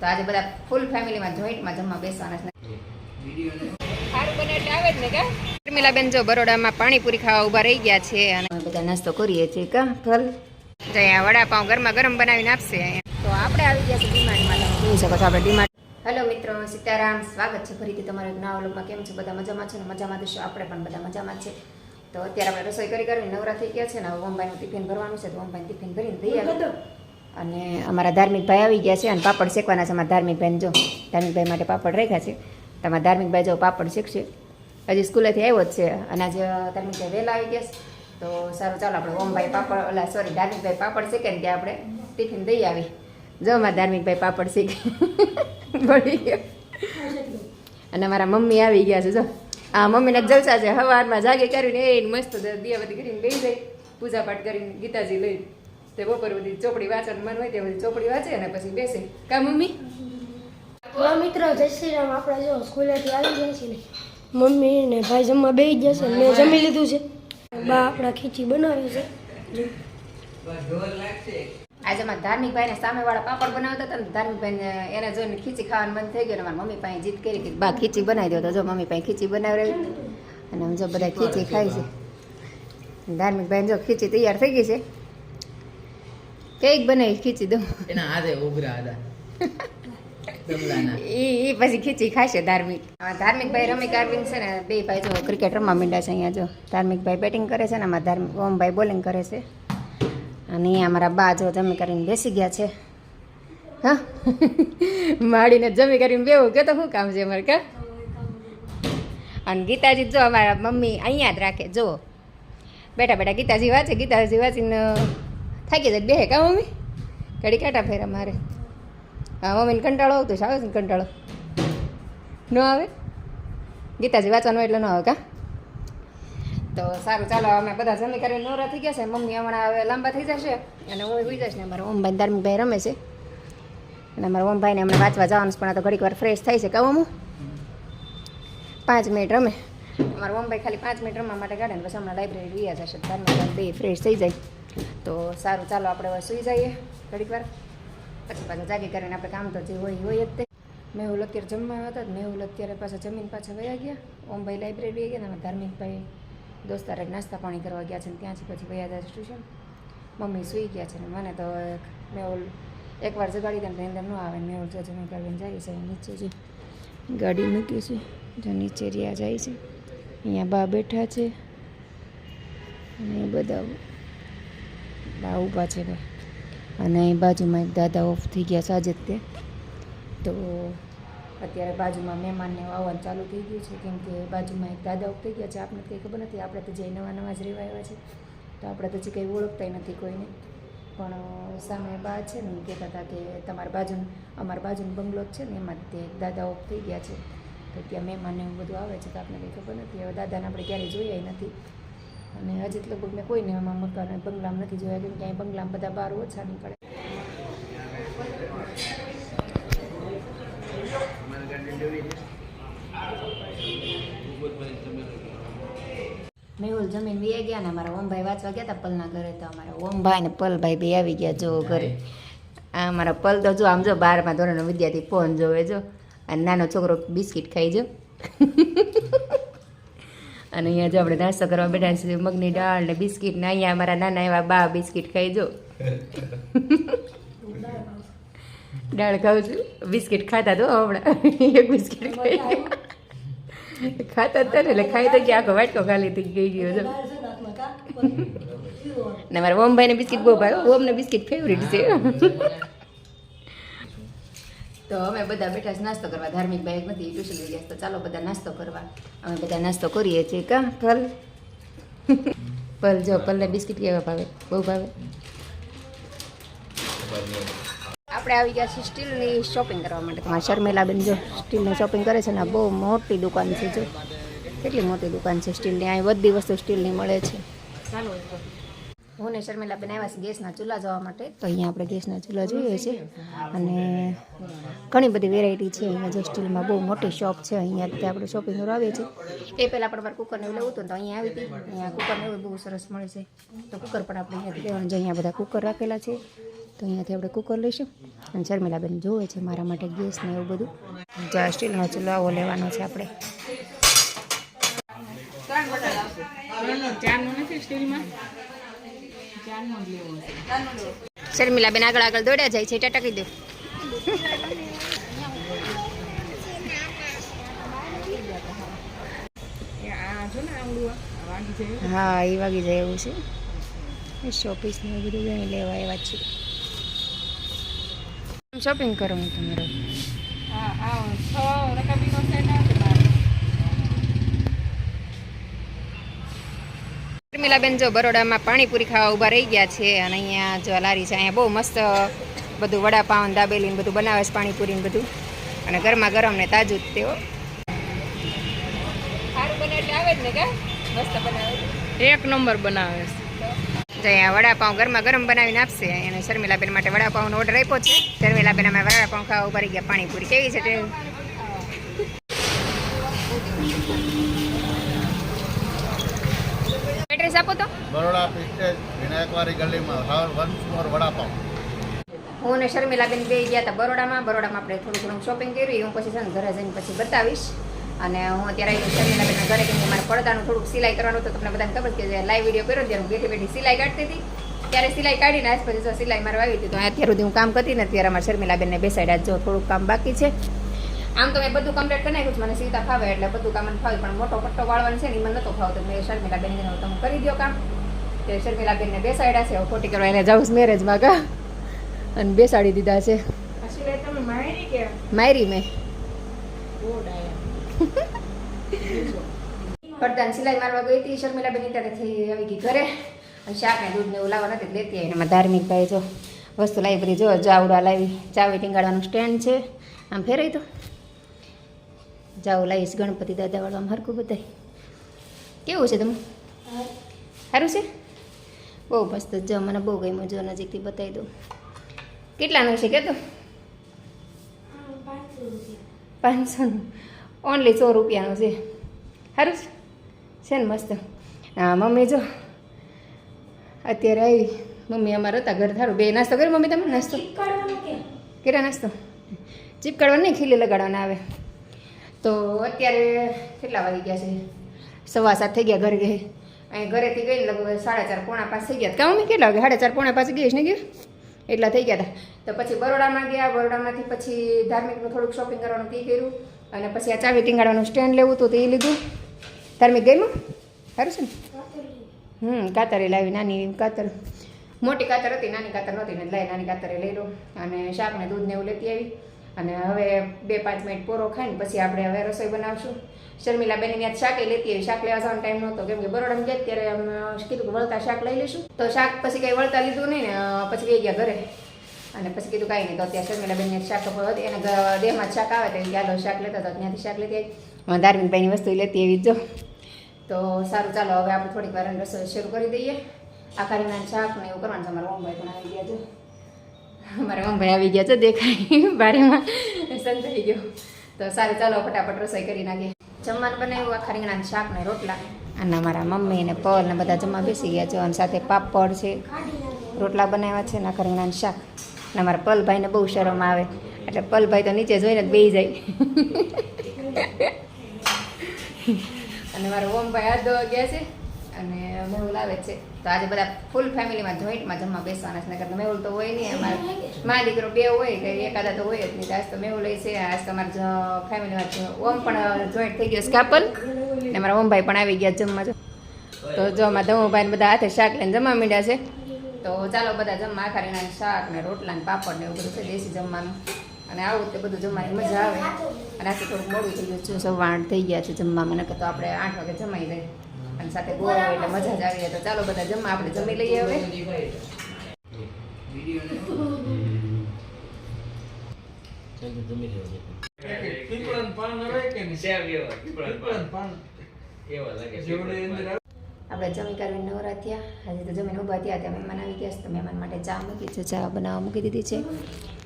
તો આજે બધા ફૂલ ફેમિલીમાં જોઈન્ટમાં જમવા બેસવાના છે. સારું બને આવે જ બરોડામાં પાણીપુરી ખાવા ઊભા રહી ગયા છે અને બધા નાસ્તો કરીએ છીએ કા ફલ? જો અહીંયા વડાપાઉં ગરમા ગરમ બનાવીને આપશે તો આપણે આવી ગયા છે ડીમાર્ટમાં. જોઈ શકો છો આપણે ડીમાર્ટ? હેલો મિત્રો સીતારામ સ્વાગત છે ફરીથી તમારા નવા લોકમાં કેમ છો? બધા મજામાં છે ને? મજામાં દેશો આપણે પણ બધા મજામાં છે. તો અત્યારે આપણે રસોઈ કરી કરવી નવરા થઈ ગયા છે ને? હવે ઓમભાઈનું ટિફિન ભરવાનું છે. તો ઓમભાઈ ટિફિન ભરીને દઈ આવે અને અમારા ધાર્મિક ભાઈ આવી ગયા છે અને પાપડ શેકવાના છે અમારા ધાર્મિક ભાઈને જો. ધાર્મિક ભાઈ માટે પાપડ રાખ્યા છે. તમારા ધાર્મિક ભાઈ જો પાપડ શેકશે. હજી સ્કૂલેથી આવ્યો જ છે અને આજે ધાર્મિક ભાઈ વહેલા આવી ગયા છે. તો સારું, ચાલો આપણે ઓમભાઈ પાપડ ઓલા સોરી ધાર્મિકભાઈ પાપડ શેકે ને ત્યાં આપણે ટિફિન દઈ આવી. જો અમારા ધાર્મિકભાઈ પાપડ શેકે. બળી ગયો. અને અમારા મમ્મી આવી ગયા છે, જો. આ મમ્મીને જલસા છે. સવારમાં જાગે કરીને એ મસ્ત દિયાબતી કરીને બેસી જાય. પૂજા પાઠ કરીને ગીતાજી લઈ તે બપોર બધી ચોપડી વાંચવાનું મન હોય તે બધી ચોપડી વાંચે અને પછી બેસે. કા મમ્મી? મિત્રો જય શ્રી રામ. આપણે જો સ્કૂલેથી આવી જાય છે ને. મમ્મી ને ભાઈ જમવા બેસી જશે મેં જમી લીધું છે. બા આપણા ખીચી બનાવી છે. આજે મારા ધાર્મિક ભાઈને સામેવાળા પાપડ બનાવતા હતા ને ધાર્મિક ભાઈને એને જોઈને ખીચી ખાવાનું મન થઈ ગયું મારા મારી મમ્મી પાસે જીત કરી કે બા ખીચી બનાવી દો તો જો મમ્મી પાસે ખીચી બનાવડાવી. અને જો બધા ખીચી ખાય છે. ધાર્મિક ભાઈને જો ખીચી તૈયાર થઈ ગઈ છે. કેક બનાવી ખીચી દઉં. એના હાથે ઉભરા હતા. એ પછી ખીચી ખાશે ધાર્મિક. ધાર્મિક ભાઈ રમી કાર્વિંગ છે ને બે ભાઈ જો ક્રિકેટ રમવા માંડ્યા છે અહીંયા જો. ધાર્મિક ભાઈ બેટિંગ કરે છે ને અમારા ધાર્મિક ઓમભાઈ બોલિંગ કરે છે. અને અહીંયા અમારા બા જો જમી કરીને બેસી ગયા છે. હા? માડીને જમી કરીને બેવું કે તો શું કામ છે અમારે કા? અને ગીતાજી જો અમારા મમ્મી અહીંયા જ રાખે જો બેઠા બેઠા ગીતાજી વાંચે ગીતાજી વાંચીને થાકી જાય બે કા મમ્મી? ઘડી કાંટા ફેરા મારે. હા, મમ્મીને કંટાળો આવતો છે, આવે છે ને કંટાળો? ન આવે? ગીતાજી વાંચવાનું એટલે ન આવે કા? તો સારું, ચાલો, અમે બધા જમી કરીને નોરા થઈ ગયા છે. મમ્મી હમણાં હવે લાંબા થઈ જશે અને હું હોઈ જઈશ ને અમારા ઓમભાઈ ધાર્મિકભાઈ રમે છે. અને અમારા ઓમભાઈને હમણાં વાંચવા જવાનું છે, પણ તો ઘડીક વાર ફ્રેશ થાય છે. કહું હું પાંચ મિનિટ રમે. અમારા ઓમભાઈ ખાલી પાંચ મિનિટ રમવા માટે કાઢે ને પછી હમણાં લાઇબ્રેરી રહ્યા જશે ધાર્મિક બે ફ્રેશ થઈ જાય. તો સારું, ચાલો આપણે હવે સૂઈ જઈએ ઘડીક વાર. પછી પાછા જાગી કરીને આપણે કામ તો જે હોય હોય જ તે. મેહુલ અત્યારે જમવા હતા મેહુલ અત્યારે પાછા જમીન પાછા વયા ગયા. ઓમભાઈ લાઇબ્રેરી ગયા ને ધાર્મિકભાઈ દોસ્તારે નાસ્તા પાણી કરવા ગયા છે ને ત્યાંથી પછી વયા જાય ટ્યુશન મમ્મી સૂઈ ગયા છે ને મને તો મેહુલ એકવાર જગાડી દે ને અંદર ન આવે ને જો જમી કરીને જાય છે નીચે જે ગાડી મૂકી છે, જો નીચે રહ્યા જાય છે. અહીંયા બા બેઠા છે. અને બધા બા ઊભા છે ભાઈ અને અહીં બાજુમાં એક દાદા ઓફ થઈ ગયા સાજે તે. તો અત્યારે બાજુમાં મહેમાનને આવવાનું ચાલુ થઈ ગયું છે. કેમ કે બાજુમાં એક દાદા ઓફ થઈ ગયા છે. આપણને કંઈ ખબર નથી. આપણે તો જે નવા નવા જ રહેવા આવ્યા છે. તો આપણે તો હજી કંઈ ઓળખતા નથી કોઈને. પણ સામે બા છે ને કહેતા હતા કે તમારા બાજુ અમારા બાજુનો બંગલો છે ને, એમાં તે દાદા ઓફ થઈ ગયા છે. તો ત્યાં મહેમાનને એવું બધું આવે છે તો આપણને કંઈ ખબર નથી. હવે દાદાને આપણે ક્યારેય જોયા નથી. અને હજી લગભગ મેં કોઈને એમાં મકાન બંગલામાં નથી જોયા, કેમ કે અહીં બંગલામાં બધા બહાર ઓછા નીકળે. મેહુલ જમીન વી ગયા ને અમારા ઓમભાઈ વાંચવા ગયા હતા પલના ઘરે, તો અમારા ઓમભાઈ ને પલભાઈ બે આવી ગયા જો ઘરે. આ અમારા પલ તો જો, આમ જો બારમાં ધોરણનો વિદ્યાર્થી ફોન જોવે જો. અને નાનો છોકરો બિસ્કિટ ખાઈ જો. અને અહીંયા જો આપણે નાસ્તો કરવા બેઠા છીએ મગની દાળ ને બિસ્કિટ ને અહીંયા અમારા નાના એવા બા બિસ્કિટ ખાઈ જો. દાળ ખાઉં છું. બિસ્કિટ ખાતા તો હમણાં. એક બિસ્કિટ ખાઈ. ખાતા હતા ને, એટલે ખાઈ તો ગયા, આખો વાટકો ખાલી થઈ ગઈ ગયો છો. ને મારા ઓમભાઈને બિસ્કિટ બહુ ભાવે. ઓમને બિસ્કિટ ફેવરિટ છે. તો અમે બધા બેઠા છે, નાસ્તો કરવા. ધાર્મિક બાઈક નથી ટ્યુશન લઈ ગયા તો ચાલો બધા નાસ્તો કરવા. અમે બધા નાસ્તો કરીએ છીએ, કા? પલ પલ જો પલને બિસ્કિટ કેવા ભાવે? બહુ ભાવે? આપણે આવી ગયા છીએ સ્ટીલની શોપિંગ કરવા માટે. હા શર્મેલા બેન જો સ્ટીલની શોપિંગ કરે છે ને બહુ મોટી દુકાન છે, જો. કેટલી મોટી દુકાન છે સ્ટીલની? અહીં બધી વસ્તુ સ્ટીલની મળે છે. હું ને શર્મિલાબેન બનાવ્યા છે ગેસના ચૂલા જવા માટે. તો અહીંયા આપણે ગેસના ચૂલા જોઈએ છે અને ઘણી બધી વેરાયટી છે અહીંયા જે સ્ટીલમાં બહુ મોટી શોપ છે. અહીંયા ત્યાં આપણે શોપિંગ કરવા આવીએ છીએ. એ પહેલાં આપણે મારે કુકરને લેવું હતું તો અહીંયા આવી હતી. અહીંયા કુકરને એવું બહુ સરસ મળે છે. તો કુકર પણ આપણે અહીંયાથી લેવાનું છે. અહીંયા બધા કુકર રાખેલા છે. તો અહીંયાથી આપણે કુકર લઈશું. અને શર્મિલાબેન જોવે છે મારા માટે ગેસ ને એવું બધું. જ્યાં સ્ટીલનો ચૂલાવો લેવાનો છે આપણે. શર્મિલાબેન આગળ આગળ દોડ્યા જાય છે ટટકી દો. હા, એ વાગી જાય એવું છે. શોપીસ ને એવું બધું અહીં લેવા એવા છે. શોપિંગ કરો હું તમારો? શર્મિલાબેન જો બરોડામાં પાણીપુરી ખાવા ઊભા રહી ગયા છે અને અહીંયા જો લારી છે અહીંયા બહુ મસ્ત બધું વડાપાઉં દાબેલી ને બધું બનાવે છે પાણીપુરી ને બધું. અને ગરમા ગરમ ને તાજું જ તેઓ. એક નંબર બનાવે છે. અહીંયા વડાપાઉં ગરમા ગરમ બનાવીને આપશે. અને શર્મિલાબેન માટે વડાપાઉંનો ઓર્ડર આપ્યો છે. શર્મિલાબેન અમે વડાપાઉં ખાવા ઊભા રહી ગયા. પાણીપુરી કેવી છે એડ્રેસ આપો તો. બરોડા પિસ્ટેજ વિનાયકવારી ગલીમાં હાલ વન્સ મોર વડાપાવ. હું અને શર્મિલાબેન બે ગયા હતા બરોડામાં. બરોડામાં આપણે થોડું ઘણું શોપિંગ કર્યું. હું પછી છે ને ઘરે જઈને પછી બતાવીશ. અને હું અત્યારે શર્મિલાબેનના ઘરે કે મારે પડદાનું થોડુંક સિલાઈ કરવાનું તો તમને બધાને ખબર કે લાઈવ વીડિયો કર્યો ત્યારે હું બેઠી બેઠી સિલાઈ કાઢતી હતી. ત્યારે સિલાઈ કાઢીને આજ પછી જો સિલાઈ મારવા આવી હતી તો અત્યાર સુધી હું કામ કરતી ને ત્યારે અમારા શર્મિલાબેનને બેસાડ્યા. જો થોડુંક કામ બાકી છે. આમ તો મેં બધું કમ્પ્લીટ કરી નાખ્યું મને સીતા ફાવે એટલે બધું કામ મને ફાવે પણ મોટો પટ્ટો વાળવાનો છે ને મને નતો ફાવતો. મેં શર્મિલાબેન કીધું તમે કરી દો કામ. તે શર્મિલાબેનને બેસાડ્યા છે. ખોટી કરવા એને જાઉં મેરેજમાં કા? અને બેસાડી દીધા છે. મારી મેં. પડદાને સિલાઈ મારવા ગઈ હતી. શર્મિલાબેન ત્યારેથી આવી ગઈ ઘરે. અને શાક ને દૂધ ને એવું લાવવા નથી લેતી. આવીને એમાં ધાર્મિક ભાઈ જો વસ્તુ લાવી બધી જો જાવડા લાવી. ચાવી ટીંગાડવાનું સ્ટેન્ડ છે. આમ ફેરાય તો. જાવ લાવીશ ગણપતિ દાદા વાળું આમ હરકું બધાય. કેવું છે તમે સારું છે? બહુ મસ્ત જો મને બહુ ગમ્યું જો નજીકથી બતાવી દઉં કેટલાનું છે કે તો? પાંચસોનું ઓનલી સો રૂપિયાનું છે. સારું છે? છે ને મસ્ત. હા મમ્મી જો અત્યારે આવી. મમ્મી અમારા હતા ઘર થારું બે નાસ્તો કર્યો મમ્મી તમે? નાસ્તો? કેરા નાસ્તો? ચીપકાડવા નહીં ખીલી લગાડવાના આવે. તો અત્યારે કેટલા વાગી ગયા છે? સવા સાત થઈ ગયા ઘરે ગઈ. અહીં ઘરેથી ગઈ ને લગભગ સાડા ચાર પોણા પાંચ થઈ ગયા કા અમે કેટલા વાગે? સાડા ચાર પોણા પાંચ ગઈ ને ગયું? એટલા થઈ ગયા હતા. તો પછી બરોડામાં ગયા. બરોડામાંથી પછી ધાર્મિકનું થોડુંક શોપિંગ કરવાનું તે કર્યું. અને પછી આ ચાવી ટીંગાડવાનું સ્ટેન્ડ લેવું હતું તો લીધું. ધાર્મિક ગયું સારું છે ને? હમ, કાતરે લાવી, નાની કાતર. મોટી કાતર હતી, નાની કાતર નહોતી ને લાવી નાની કાતરે લઈ લો. અને શાક ને દૂધ ને એવું લેતી આવી. અને હવે બે પાંચ મિનિટ પૂરો ખાઈને પછી આપણે હવે રસોઈ બનાવશું. શર્મિલા બેન ત્યાં શાક લેતી આવી શાક લેવા જવાનો ટાઈમ નહોતો. કેમ કે બરોડા ગયા ત્યારે અમે કીધું કે વળતા શાક લઈ લઈશું. તો શાક પછી કંઈ વળતા લીધું નહીં ને પછી ગઈ ગયા ઘરે. અને પછી કીધું કાંઈ નહીં. તો અત્યારે શર્મિલા બેન શાક હતું. એને દેહમાં જ શાક આવે તો ચાલો શાક લેતા હતા. ત્યાંથી શાક લેતી આવી. ધાર્મિકભાઈની વસ્તુ લેતી એવી જો. તો સારું, ચાલો હવે આપણે થોડીક વાર રસોઈ શરૂ કરી દઈએ. આખા રીંગણા શાક ને એવું કરવાનું છે. અમારા ઓમભાઈ પણ આવી ગયા છે. અમારા ઓમભાઈ આવી ગયા છે દેખાય બારીમાં સંતાઈ ગયો. તો સારું, ચાલો ફટાફટ રસોઈ કરી નાખીએ. જમવાનું બનાવ્યું, આખા રીંગણા શાક ને રોટલા. અને મારા મમ્મી ને પલ ને બધા જમવા બેસી ગયા છે, અને સાથે પાપડ છે, રોટલા બનાવ્યા છે ને આખા રીંગણાનું શાક. અને અમારા પલભાઈને બહુ શરમ આવે. એટલે પલભાઈ તો નીચે જોઈને જ બેસી જાય. અને મારો ઓમભાઈ ધોવા ગયા છે. અને મેહુલ લાવે છે. તો આજે બધા ફૂલ ફેમિલીમાં જોઈન્ટમાં જમવા બેસવાના છે. નકર તો મેહુલ તો હોય નહીં. અમારે મારા દીકરો બે હોય કે એકાદા તો હોય જ નહીં. આજ તો મેહુલ છે. આજ તો અમારા ફેમિલીમાં ઓમ પણ જોઈન્ટ થઈ ગયો છે કાપલ ને મારા ઓમભાઈ પણ આવી ગયા જમવા તો જો અમારા ધમુભાઈ બધા હાથે શાક લઈને જમવા માંડ્યા છે. તો ચાલો બધા જમવા આખા શાક ને રોટલા ને પાપડ ને એવું બધું છે દેશી જમવાનું. અને આવું તે બધું જમવાની મજા આવે. અને આજે થોડુંક મોડું થઈ ગયું છે. સવા થઈ ગયા છે જમવામાં. નકર તો આપણે આઠ વાગે જમાઈ જાય. અને સાથે ગોળ હોય એટલે મજા જ આવી જાય. તો ચાલો બધા જમવા આપણે જમી લઈએ હવે. આપણે જમી કરવી નવરા થયા. આજે તો જમીને ઊભા થયા ત્યાં મહેમાન આવી ગયા છે. તો મહેમાન માટે ચા મૂકી છે. ચા બનાવવા મૂકી દીધી છે.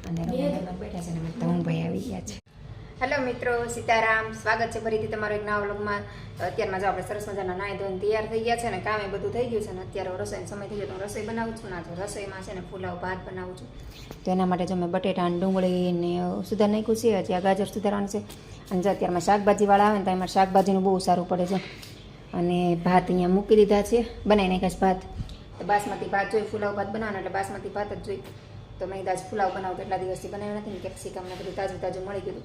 અને મહેમાન બેઠા છે. ને અમે આવી ગયા છે. હેલો મિત્રો, સીતારામ. સ્વાગત છે ફરીથી તમારો એક નવા વ્લોગમાં. અત્યારમાં જો આપણે સરસ મજાના નાય ધોઈને તૈયાર થઈ ગયા છે ને, કામે બધું થઈ ગયું છે ને, અત્યારે રસોઈનો સમય થઈ ગયો તો રસોઈ બનાવું છું ના તો રસોઈમાં છે ને ફુલાવ ભાત બનાવું છું. તો એના માટે જો મેં બટેટા અને ડુંગળી ને સુધાર નાખ્યું છે, હજી આ ગાજર સુધારવાનું છે. અને જો અત્યારમાં શાકભાજીવાળા આવે ને, તો એમાં શાકભાજીનું બહુ સારું પડે છે. અને ભાત અહીંયા મૂકી દીધા છે, બનાવી નાખ્યા છે ભાત. તો બાસમતી ભાત જોઈ ફુલાવ ભાત બનાવવાનો, એટલે બાસમતી ભાત જ જોઈ. તો મેં કીધું આજ બનાવું કેટલા દિવસથી બનાવ્યો નથી ને કેપ્સિકમને બધું તાજું તાજું મળી ગયું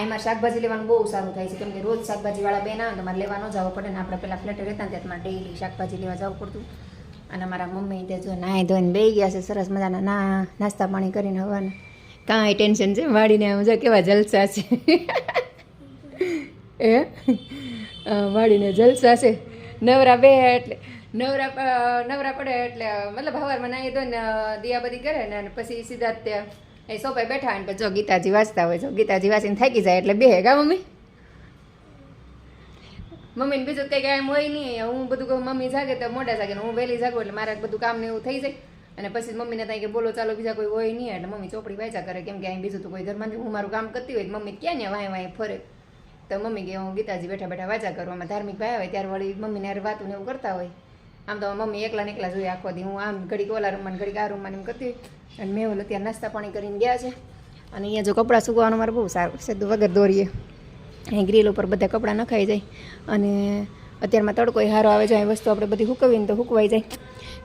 આમાં શાકભાજી લેવાનું બહુ સારું થાય છે. કેમ કે રોજ શાકભાજીવાળા બેન આવે તમારે લેવા જવું પડે ને આપણે પહેલાં ફ્લેટ રહેતા ને ત્યાં ડેઈલી શાકભાજી લેવા જવું પડતું. અને મારા મમ્મી તે જો નાહી ધોઈને બે ગયા છે, સરસ મજાના ના, નાસ્તા પાણી કરીને હવાના. કાંઈ ટેન્શન છે વાડીને આમ કેવા જલસા છે. એ વાડીને જલસા છે. નવરા બે એટલે, નવરા નવરા પડે એટલે, મતલબ હવારમાં નાહી ધોઈને દિયા બધી કરે ને પછી સીધા ત્યાં એ સોફાએ બેઠા હોય ને પછી જો ગીતાજી વાંચતા હોય, જો ગીતાજી વાંચીને થાકી જાય એટલે બે હેગા મમ્મી? મમ્મીને બીજું કંઈ કઈ હોય નહીં હું બધું કહું, મમ્મી જાગે તો મોડા જાગે હું વહેલી જાગું એટલે મારે બધું કામ ને એવું થઈ જાય. અને પછી મમ્મીને ત્યાં કે બોલો ચાલો બીજા કોઈ હોય નહીં, એટલે મમ્મી ચોપડી વાંચા કરે, કેમ કે અહીં બીજું તો કોઈ ઘરમાં હું મારું કામ કરતી હોય મમ્મી ક્યાં ને વાંય વાંય ફરે. તો મમ્મી કે હું ગીતાજી બેઠા બેઠા વાંચા કરું અમે ધાર્મિક ભાઈ હોય ત્યારે વળી મમ્મીને વાતું ને એવું કરતા હોય. આમ તો મમ્મી એકલા એકલા જોઈએ આખો દી. હું આમ ઘડીક ઓલા રૂમમાં ઘડીક આ રૂમમાં એમ કરતી અને મેં ઓલો ત્યાં નાસ્તા પાણી કરીને ગયા છે. અને અહીંયા જો કપડાં સુકવાનું મારે બહુ સારું છે. વગર દોરીએ. અહીં ગ્રીલ ઉપર બધા કપડાં નખાઈ જાય. અને અત્યારમાં તડકો હારો આવે છે અહીં વસ્તુ આપણે બધી હુકવીને તો હુકવાઈ જાય.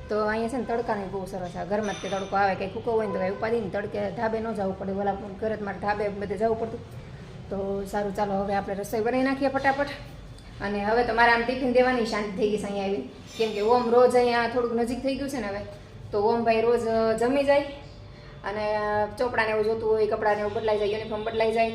તો અહીંયા છે ને તડકાની બહુ સરસ આવે ઘરમાં તે તડકો આવે. કંઈ હુકવવું હોય ને તો કંઈ ઉપાધિ ને તડકે ધાબે ન જવું પડે. ઓલા ઘરે મારે ધાબે બધે જવું પડતું. તો સારું, ચાલો હવે આપણે રસોઈ બનાવી નાખીએ ફટાફટ. અને હવે તો મારે આમ ટિફિન દેવાની શાંતિ થઈ ગઈ છે અહીંયા આવી કેમ કે ઓમ રોજ અહીંયા થોડુંક નજીક થઈ ગયું છે ને હવે. તો ઓમભાઈ રોજ જમી જાય અને ચોપડાને એવું જોતું હોય કપડાને એવું બદલાઈ જાય યુનિફોર્મ બદલાઈ જાય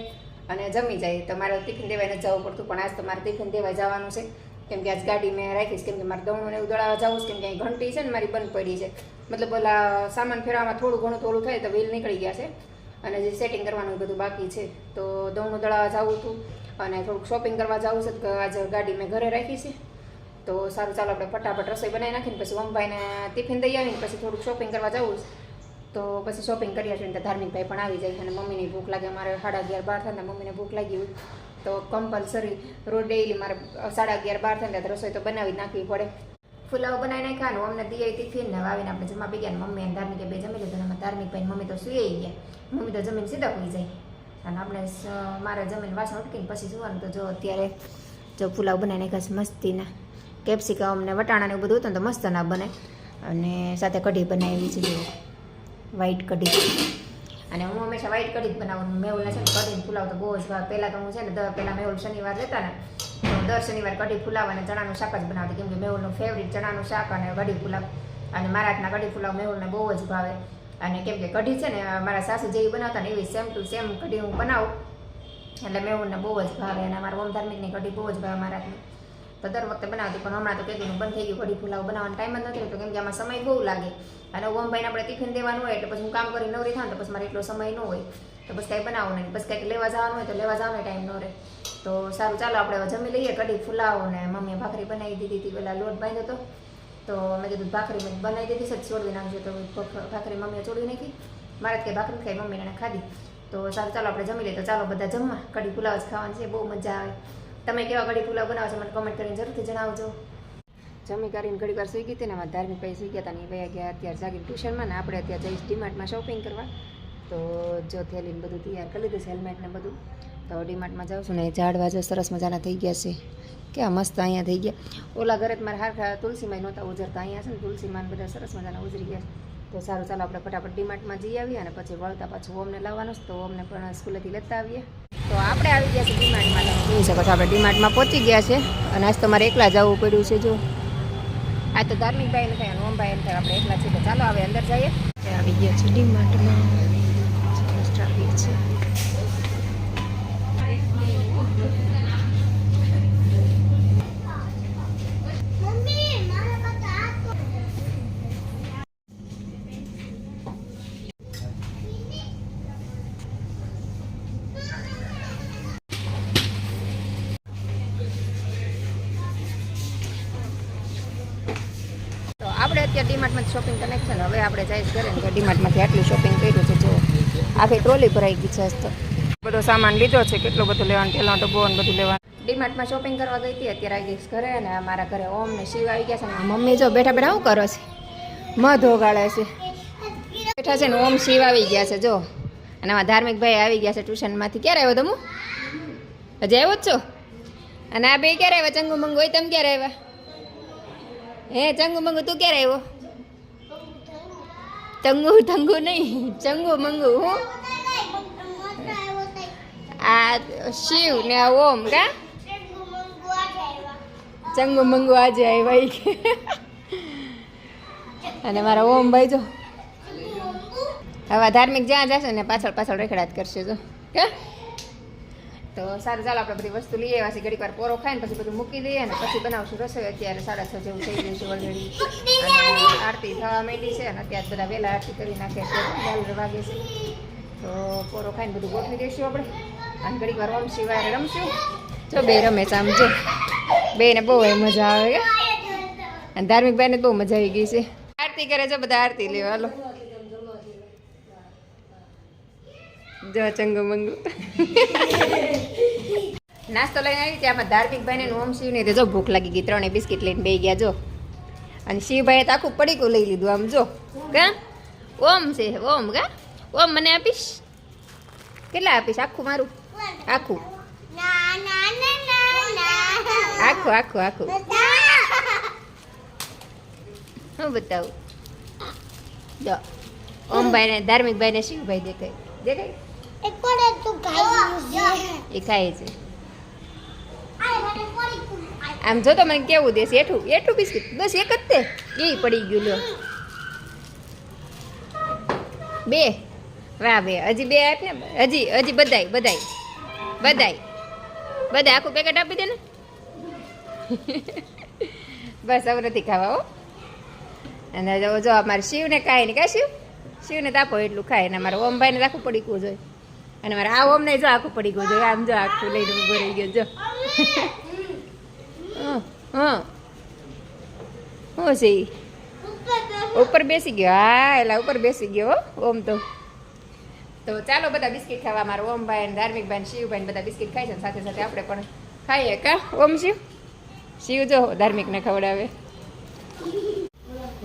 અને જમી જાય. તો મારે ટિફિન દેવાય નથી જવું પડતું, પણ આજ તો મારે ટિફિન દેવા જવાનું છે. કેમ કે આજ ગાડી મેં રાખીશ કેમ કે મારે દવણું ને એવું દળાવવા જવું છે, કેમ કે અહીં ઘંટી છે ને મારી બંધ પડી છે. મતલબ ઓલા સામાન ફેરવામાં થોડું ઘણું થોડું થાય તો વ્હીલ નીકળી ગયા છે. અને જે સેટિંગ કરવાનું બધું બાકી છે. તો દવણું દળાવવા જવું હતું. અને થોડુંક શોપિંગ કરવા જવું છે તો આજે ગાડી મેં ઘરે રાખી છે. તો સારું, ચાલો આપણે ફટાફટ રસોઈ બનાવી નાખીને પછી ઓમભાઈને ટિફિન દઈ આવીને પછી થોડુંક શોપિંગ કરવા જવું છે. તો પછી શોપિંગ કરી આવીને તો ધાર્મિક ભાઈ પણ આવી જાય અને મમ્મીની ભૂખ લાગે મારે સાડા અગિયાર બાર થાય ને મમ્મીને ભૂખ લાગી હોય. તો કમ્પલસરી રોજ ડેઈલી મારે સાડા અગિયાર બાર થાય ને રસોઈ તો બનાવી નાખવી પડે. ફુલાવો બનાવી નાખ્યા ને અમને દિયે ટિફિન ને આવીને આપણે જમા બી ગયા મમ્મી અને ધાર્મિકે બે જમી લીધું અને ધાર્મિક ભાઈ મમ્મી તો સુઈ ગયા. મમ્મી તો જમીન સીધા હોઈ જાય. અને આપણે મારે જમીન વાસણ ઉટકીને પછી જોવાનું તો જો અત્યારે જો પુલાવ બનાવીને નાખ્યા મસ્તીના. કેપ્સિકમ ને વટાણા ને બધું હતું તો મસ્ત ના બને. અને સાથે કઢી બનાવી છે જો. વ્હાઈટ કઢી. અને હું હંમેશા વ્હાઈટ કઢી જ બનાવું. મેહુલને છે ને કઢી પુલાવ તો બહુ જ ભાવે. પહેલાં તો હું છે ને પહેલાં મેહુલ શનિવાર લેતા ને, તો દર શનિવાર કઢી પુલાવ અને ચણાનું શાક જ બનાવતી. કેમ કે મેહુલનું ફેવરિટ ચણાનું શાક અને કઢી પુલાવ. અને મારા કઢી પુલાવ મેહુલને બહુ જ ભાવે. અને કેમ કે કઢી છે ને, મારા સાસુ જેવી બનાવતા ને એવી સેમ ટુ સેમ કઢી હું બનાવું. એટલે મેહુલને બહુ જ ભાવે અને મારા ઓમ ધાર્મિકની કઢી બહુ જ ભાવે મારા તો દર વખતે બનાવતી, પણ હમણાં તો કેટલું બંધ થઈ ગયું કઢી પુલાવ બનાવવાનો ટાઈમ જ નથી રહેતો, કેમ કે આમાં સમય બહુ લાગે. અને ઓમભાઈને આપણે ટિફિન દેવાનું હોય એટલે પછી હું કામ કરી નવરી થાય તો પછી મારે એટલો સમય ન હોય. તો બસ કાંઈ બનાવવું નહીં. બસ કંઈક લેવા જવાનું હોય તો લેવા જવાનો ટાઈમ ન રહે. તો સારું, ચાલો આપણે જમી લઈએ કઢી ફુલાવો ને મમ્મીએ ભાખરી બનાવી દીધી હતી, પેલા લોટ બાંધ્યો હતો. તો મેં કીધું, ભાખરી મેં બનાવી દીધી છે છોડવી નાખજો તો ભાખરી મમ્મીએ છોડવી નાખી. મારે કંઈ ભાખરી ખાઈ મમ્મીને ખાધી. તો સારું, ચાલો આપણે જમી લઈએ. તો ચાલો બધા જમવા. કઢી પુલાવ જ ખાવાની છે, બહુ મજા આવે. તમે કેવા કઢી પુલાવ બનાવો છો, મને કમેન્ટ કરીને જરૂરથી જણાવજો. જમી કરીને ઘડી વાર સુઈ ગઈ હતી ને, અમારા ધાર્મિક ભાઈ સુઈ ગયા હતા ને ભાઈ ગયા, અત્યારે જાગીને ટ્યુશનમાં ને, આપણે અત્યારે જઈશ ડીમાર્ટમાં શોપિંગ કરવા. તો જો થેલીને બધું તૈયાર કરી લીધું છે હેલ્મેટ ને બધું. તો ડીમાર્ટમાં જાઉં છું ને, ઝાડવા જો સરસ મજાના થઈ ગયા છે. કેવા મસ્ત અહીંયા થઈ ગયા. ઓલા ઘરે મારા હારખા તુલસીમાં નહોતા ઉજરતા. અહીંયા છે ને તુલસીમાં બધા સરસ મજાના ઉજરી ગયા. તો સારું, ચાલો આપણે ફટાફટ ડીમાર્ટમાં જઈ આવીએ અને પછી વળતા પાછું ઓમને લાવવાનું છે. તો ઓમને પણ સ્કૂલેથી લેતા આવીએ. તો આપણે આવી ગયા છે ડીમાર્ટમાં. જોયું છે, પછી આપણે ડીમાર્ટમાં પહોંચી ગયા છે. અને આજ તો મારે એકલા જવું પડ્યું છે, જો. આ તો ધાર્મિક ભાઈ નથી અને ઓમભાઈ એમ થાય, આપણે એકલા છીએ. તો ચાલો હવે અંદર જઈએ. આવી ગયા છે ડીમાર્ટમાં. ટ્રાફિક છે તો અત્યારે શોપિંગ કનેક્શન હવે આપણે ઘરે ને ડીમાર્ટમાંથી આટલું શોપિંગ કર્યું છે જો આખી ટ્રોલી ભરાઈ ગઈ છે તો. બધો સામાન લીધો છે કેટલો બધું લેવાનું પહેલાં ડબ્બો ને બધું લેવાનું. ડીમાર્ટમાં શોપિંગ કરવા ગઈ હતી અત્યારે આવી ગઈ ઘરે અને અમારા ઘરે ઓમ ને શિવ આવી ગયા છે મમ્મી જો બેઠા બેઠા શું કરો છે? મધ ઓગાળે છે. બેઠા છે ને ઓમ શિવ આવી ગયા છે જો. અને આમાં ધાર્મિક ભાઈ આવી ગયા છે ટ્યુશનમાંથી. ક્યારે આવ્યો તમે? હજી આવ્યો જ છો? અને આ બે ક્યારે આવ્યા? ચંગુ મંગુ હોય તમે ક્યારે આવ્યા? હે ચંગુ મંગુ તું ક્યારે આવ્યો? ચંગુ તંગુ નહીં ચંગુ મંગુ હું આ શિવ ને આ ઓમ કા ચંગુ મંગુ આજે આવ્યા કે. અને મારા ઓમ ભાઈ જો હવે ધાર્મિક જ્યાં જશે ને પાછળ પાછળ રેખડા જ કરશે જો કે તો સારું, ચાલો આપણે બધી વસ્તુ લઈ આવ્યા છીએ ઘડીક વાર પોરો ખાઈને પછી બધું મૂકી દઈએ અને પછી બનાવશું રસોઈ અત્યારે સાડા છ જેવું થઈ ગયું છે ઓલરેડી અને આરતી થવા માંડી છે અને અત્યારે બધા વહેલા આરતી કરી નાખે છે. ડાલર વાગે છે. તો પોરો ખાઈને બધું ગોઠવી દઈશું આપણે. અને ઘડીક વાર ઓમ સિવાય રમશું. જો બે રમે છે આમ, જો. બેને બહુ મજા આવે કે અને ધાર્મિક ભાઈને બહુ મજા આવી ગઈ છે. આરતી કરે છે, બધા આરતી લેવા, હાલો. જો ચંગો મંગુ નાસ્તો લઈને આવી ત્યાં ધાર્મિક ભાઈને ઓમ શિવ ને જો ભૂખ લાગી ગઈ, ત્રણે બિસ્કિટ લઈને બે ગયા, જો. અને શિવભાઈએ તો આખું પડીકું લઈ લીધું આમ, જો. કા? ઓમ છે, ઓમ કા? ઓમ મને આપીશ? કેટલા આપીશ? આખું મારું? આખું? આખું આખું આખું. હું બતાવું? જો. ઓમભાઈ ને ધાર્મિક ભાઈ ને શિવભાઈ દેખાય. દેખાય? એ ખાય છે. આમ જો તો મને કેવું દેશે એઠું એઠું બિસ્કિટ બસ એક જ તે. એ પડી ગયું લ્યો. બે. વાહ બે. હજી બે આપ ને? હજી હજી બધાય બધાય. બધાય. બધા આખું પેકેટ આપી દે ને. બસ હવે નથી ખાવા હો. અને જો અમારે શિવને ખાય ને કાં શિવ? શિવને તાપો એટલું ખાય ને અમારે ઓમભાઈને રાખવું પડી કું જોઈએ અને મારે આ ઓમને જો આખું પડી ગયું જો આમ જો આખું લઈને ઊભો રહી ગયો જો હં, હં. છે ઉપર બેસી ગયો. હા એલા ઉપર બેસી ગયો ઓમ તો. તો ચાલો બધા બિસ્કિટ ખાવા. મારા ઓમભાઈ ને ધાર્મિકભાઈ ને શિવભાઈ બધા બિસ્કિટ ખાય છે સાથે સાથે આપણે પણ ખાઈએ. કા ઓમ શિવ? શિવ જો ધાર્મિકને ખવડાવે.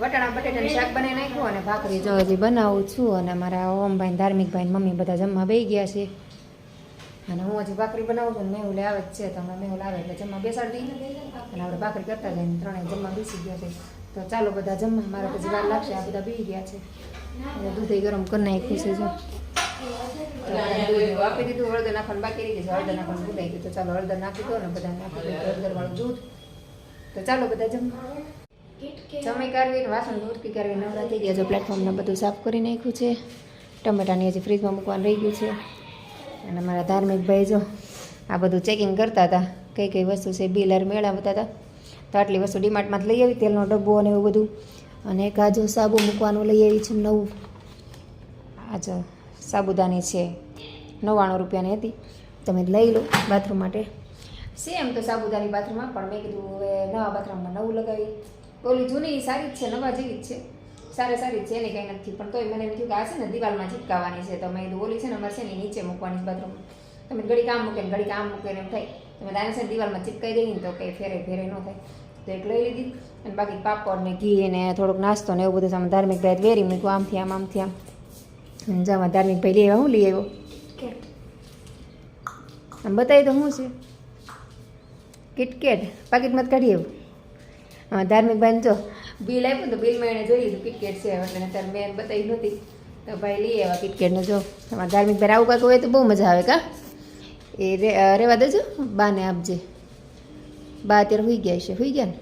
વટાણા, બટેટાનું શાક બનાવી નાખ્યું અને ભાખરી જો હજી બનાવું છું અને મારા ઓમભાઈ ને ધાર્મિકભાઈ ને મમ્મી બધા જમવા બેસી ગયા છે. અને હું હજી ભાખરી બનાવું છું મેહુલ આવે જ છે, તો હમણાં મેહુલ આવે એટલે જમવા બેસાડી દઈએ. અને આપણે ભાખરી કરતા જઈને ત્રણેય જમવા બેસી ગયા છે. તો ચાલો બધા જમવા, મારે પછી વાર લાગશે, આ બધા બેસી ગયા છે. અને દૂધ ગરમ કરી નાખ્યું છે આપી દીધું, હળદર નાખવાનું બાકી રહી ગયું હળદર નાખવાનું ભૂલાઈ ગયું. તો ચાલો હળદર નાખી દો ને બધા નાખી દો હળદર વાળું દૂધ. તો ચાલો બધા જમવા. જમી કરવી વાસણ ઉટકી કરવી નવરા થઈ ગયા છે. પ્લેટફોર્મને બધું સાફ કરી નાખ્યું છે. ટમેટાની હજી ફ્રીજમાં મૂકવાનું રહી ગયું છે. અને મારા ધાર્મિક ભાઈ જો આ બધું ચેકિંગ કરતા હતા. કઈ કઈ વસ્તુ છે બિલર મેળવતા હતા. તો આટલી વસ્તુ ડીમાર્ટમાં લઈ આવી, તેલનો ડબ્બો અને એવું બધું. અને એક સાબુ મૂકવાનું લઈ આવી છે, નવું. આજો સાબુદાની છે, નવ્વાણું રૂપિયાની હતી. તમે લઈ લો બાથરૂમ માટે. સેમ તો સાબુદાની બાથરૂમમાં પણ મેં કીધું હવે નવા બાથરૂમમાં નવું લગાવી. ઓલી જૂની સારી જ છે નવા જેવી જ છે. સારી સારી જ છે ને કંઈ નથી. પણ તોય મને એમ થયું કે આ છે ને દિવાલમાં ચીપકાવાની છે. તો મેં કીધું ઓલી છે ને અમારે છે ને નીચે મૂકવાની બાથરૂમ. તમે ઘડી કામ મૂકે ઘડીક ઘડી કામ મૂકે એમ થાય. તમે તારે છે દિવાલમાં ચીપકાઈ દઈએ ને તો કંઈ ફેરે ફેરે ન થાય. તો એક લઈ લીધી. અને બાકી પાપડ ને ઘી ને થોડોક નાસ્તો ને એવું બધું સામે ધાર્મિક ભાઈ વેરી મૂક્યું. આમથી આમ આમથી આમ. જામાં ધાર્મિક ભાઈ લઈ આવ્યા હું લઈ આવ્યો? આમ બતાવી તો શું છે? કિટકેટ પાકીટમાં જ કાઢી આવ્યું? ધાર્મિક બેન જો. બિલ આપ્યું તો બિલમાં એણે જોઈ લીધું કિટકેટ છે એટલે અત્યારે મેં બતાવી નહોતી. તો ભાઈ લઈ આવ્યા કિટકેટને જો. એમાં ધાર્મિક ભાઈ આવું કાંક હોય તો બહુ મજા આવે કા? એ રે રહેવા દેજો. બાને આપજે. બા અત્યારે હોઈ ગયા છે હોઈ ગયા ને?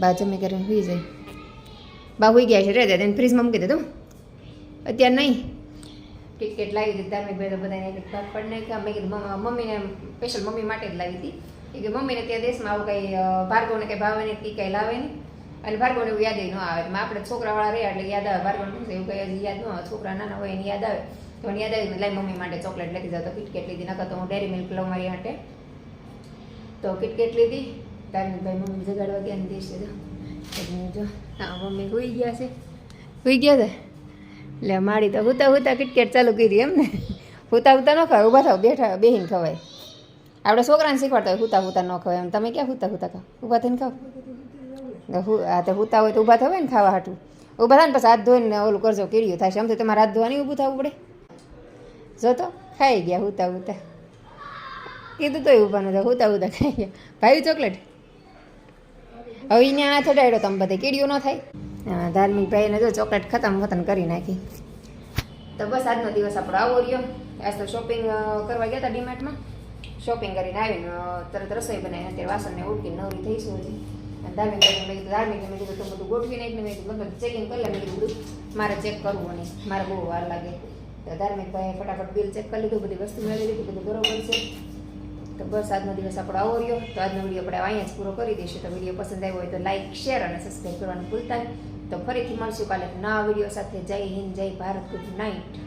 બા જમી કરીને હોઈ જાય. બા હોઈ ગયા છે રે દે તેને ફ્રીજમાં મૂકી દે તું અત્યારે નહીં. કિટકેટ લાવી હતી ધાર્મિક ભાઈ તો બધાને એક ભાગ પડી નાખ્યા. મેં કીધું મમ્મીને સ્પેશિયલ મમ્મી માટે જ લાવી હતી. કે મમ્મીને ત્યાં દેશમાં આવું કંઈ ભાર્ગવને કંઈ ભાવે નહીં કંઈ લાવે નહીં. અને ભાર્ગવને એવું યાદ ન આવે. એમાં આપણે છોકરાવાળા રહ્યા એટલે યાદ આવે. ભાર્ગવને શું એવું કંઈ હજી યાદ ન આવે. છોકરા નાના હોય એને યાદ આવે. તો યાદ આવી લાઈ મમ્મી માટે ચોકલેટ લઈ જાવ તો કિટકેટ લીધી. નકર તો હું ડેરી મિલ્ક લઉં મારી માટે તો કિટકેટ લીધી. તારી ભાઈ મમ્મી જગાડવા ગયા દેશે જો. હા, મમ્મી હોઈ ગયા છે. હોઈ ગયા છે? એટલે મારી તો હુતા હુતા કિટકેટ ચાલુ કરી એમ ને. હુતા હુતા ન ખાવ ઊભા થાવ, બેઠા, બેહીને ખવાય. આપણે છોકરાને શીખવાડતા હોય, હુતા હુતા ન ખવાય એમ. તમે ક્યાં હુતા હુતા ખાવ? ઊભા થઈને ખાવ. આ તો હુતા હોય તો ઊભા થવાય ને ખાવા હાટું. ઊભા થાય ને પછી હાથ ધોઈને ઓલું કરજો કીડ્યું થાય છે. આમ તો તમારે હાથ ધોવાની ઊભું થવું પડે. જો તો, ખાઈ ગયા હુતા હુતા. કીધું તોય ઊભા ન થાય હુતા હુતા ખાઈ ગયા. ભાઈ ચોકલેટ? હવે અહીંયા આ અડાડ્યો તમે બધે કીડીઓ ન થાય. ધાર્મિક ભાઈને જો ચોકલેટ ખતમ ખતમ કરી નાખી. તો બસ આજનો દિવસ આપણો આવો રહ્યો. આજ તો શોપિંગ કરવા ગયા હતા ડીમાર્ટમાં શોપિંગ કરીને આવીને તરત રસોઈ બનાવીને અત્યારે વાસણને ઉડકીને નવરી થઈશું હજી અને ધાર્મિક ભાઈને મેં કીધું ધાર્મિક મેં કીધું બધું ગોઠવી નાખીને મેં કીધું મતલબ ચેકિંગ કરી લે. મેં કીધું બધું મારે ચેક કરવું નહીં, મારે બહુ વાર લાગે. તો ધાર્મિક ભાઈએ ફટાફટ બિલ ચેક કરી લીધું, બધી વસ્તુ મેળવી લીધી, બધું બરોબર છે. તો બસ આજનો દિવસ આપણો આવો રહ્યો. તો આજનો વીડિયો આપણે અહીંયા જ પૂરો કરી દઈશું. તો વીડિયો પસંદ આવ્યો હોય તો લાઇક શેર અને સબસ્ક્રાઈબ કરવાનું ભૂલતા નહીં. તો ફરીથી મળશું કાલે નવા વીડિયો સાથે. જય હિન્દ, જય ભારત ગુડ નાઇટ